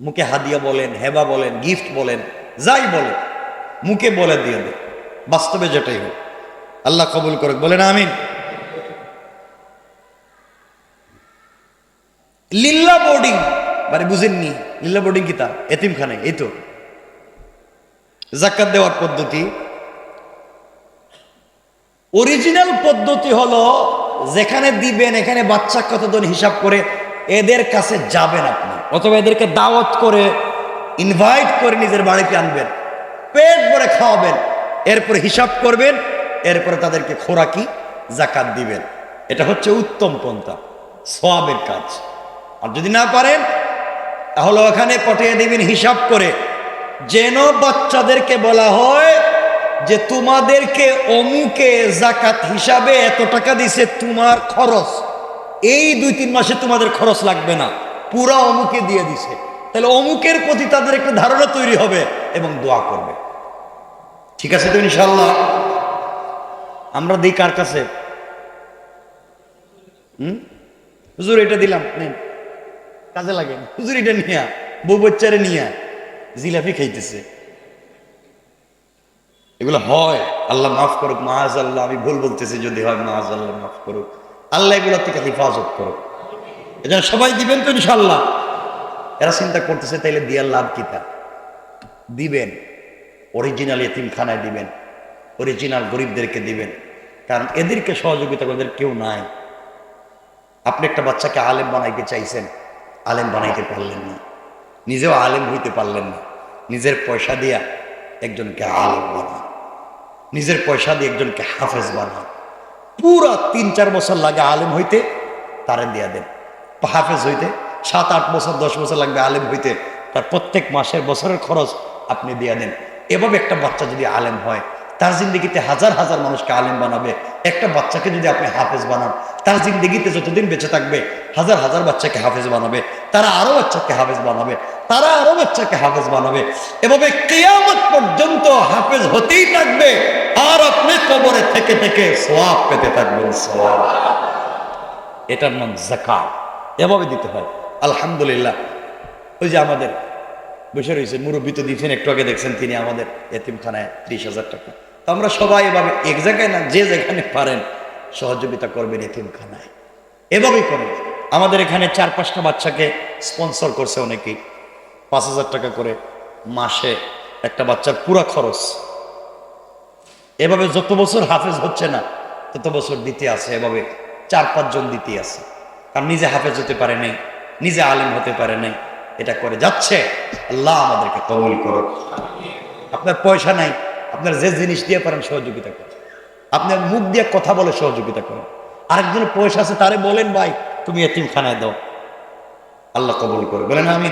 মুখে হাদিয়া বলেন, হেবা বলেন, গিফট বলেন, যাই বলেন, মুখে বলে দিয়ে দেন। বাস্তবে যেটাই হোক। আল্লাহ কবুল করুক, বলেন আমিন। লিল্লা বোর্ডিং মানে বুঝেননি লিল্লা বোর্ডিং কি তা এতিমখানে এই তো। জাকাত দেওয়ার পদ্ধতি। অরিজিনাল পদ্ধতি হলো, যেখানে দিবেন, এখানে বাচ্চা কতজন হিসাব করে, এদের কাছে যাবেন আপনি। অথবা এদেরকে দাওয়াত করে ইনভাইট করে নিজের বাড়িতে আনবেন, পেট ভরে খাওয়াবেন, এরপরে হিসাব করবেন, এরপরে তাদেরকে খোরাকি, জাকাত দিবেন। এটা হচ্ছে উত্তম পন্থা সোয়াবের কাজ। আর যদি না পারেন, তাহলে ওখানে পটিয়ে দিবেন হিসাব করে। যেন বাচ্চাদেরকে বলা হয় যে, তোমাদেরকে অমুকে জাকাত হিসাবে এত টাকা দিছে তোমার খরচ। এই দুই তিন মাসে তোমাদের খরচ লাগবে না। পুরা অমুকে দিয়ে দিছে। তাহলে অমুকের প্রতি তাদের একটা ধারণা তৈরি হবে এবং দোয়া করবে। ঠিক আছে তো ইনশাল্লাহ আমরা দিই কার কাছে? হুজুর, এটা দিলাম, নেন। কাজে লাগে হুজুর, এটা নিয়া। বউ বাচ্চারে নিয়া। জিলাপি খাইতেছে। এগুলো হয়। আল্লাহ মাফ করুক, মাহাজ আল্লাহ, আমি ভুল বলতেছি, যদি হয় মাহাজ আল্লাহ মাফ করুক। আল্লাহ এগুলোর থেকে হেফাজত করুক। এজন্য সবাই দিবেন তো ইনশাল্লাহ এরা চিন্তা করতেছে, তাইলে দিয়ার লাভ কি তা দিবেন অরিজিনাল এতিমখানায় দিবেন অরিজিনাল গরিবদেরকে দিবেন। কারণ এদেরকে সহযোগিতা করে কেউ নাই। আপনি একটা বাচ্চাকে আলেম বানাইতে চাইছেন, আলেম বানাইতে পারলেন না। নিজেও আলেম হইতে পারলেন না। নিজের পয়সা দিয়া একজনকে আলেম বানান। নিজের পয়সা দিয়ে একজনকে হাফেজ বানান। পুরা তিন চার বছর লাগে আলেম হইতে, তারে দিয়া দেন। হাফেজ হইতে সাত, আট বছর, দশ বছর লাগবে আলেম হইতে। তার প্রত্যেক মাসের বছরের খরচ আপনি দিয়া দেন। এভাবে একটা বাচ্চা যদি আলেম হয়, তার জিন্দগিতে হাজার হাজার মানুষকে আলেম বানাবে। একটা বাচ্চাকে যদি আপনি হাফেজ বানান, তার জিন্দগিতে যতদিন বেঁচে থাকবে, হাজার হাজার বাচ্চাকে হাফেজ বানাবে। তারা আরও বাচ্চাকে হাফেজ বানাবে, তারা আরও বাচ্চাকে হাফেজ বানাবে। এভাবে কেয়ামত পর্যন্ত হাফেজ হতেই থাকবে, আর আপনি কবরে থেকে থেকে সোয়াব পেতে থাকবেন সোয়াব এটার নাম জাকাত এভাবে দিতে হয়। আলহামদুলিল্লাহ। ওই যে আমাদের বসে রয়েছে মুরব্বী তো দিয়েছেন, একটু আগে দেখছেন তিনি আমাদের এতিমখানায় ত্রিশ হাজার টাকা। তো আমরা সবাই এভাবে এক জায়গায় না, যে যেখানে পারেন সহযোগিতা করবেন এতিমখানায়। এভাবেই করেন। আমাদের এখানে চার পাঁচটা বাচ্চাকে স্পন্সর করছে অনেকেই। পাঁচ হাজার টাকা করে মাসে একটা বাচ্চার পুরা খরচ। এভাবে যত বছর হাফেজ হচ্ছে না, তত বছর দিতে আছে, এভাবে চার পাঁচজন দিতে আছে। কারণ নিজে হাফেজ হতে পারে নাই, নিজে আলেম হতে পারে নাই, এটা করে যাচ্ছে। আল্লাহ আমাদেরকে কবল করো আপনার পয়সা নাই, আপনার যে জিনিস দিয়ে পারেন সহযোগিতা করেন। আপনার মুখ দিয়ে কথা বলে সহযোগিতা করেন। আরেকজনের পয়সা আছে, তারে বলেন ভাই, তুমি এতিমখানায় দাও। আল্লাহ কবল করো বলেন আমি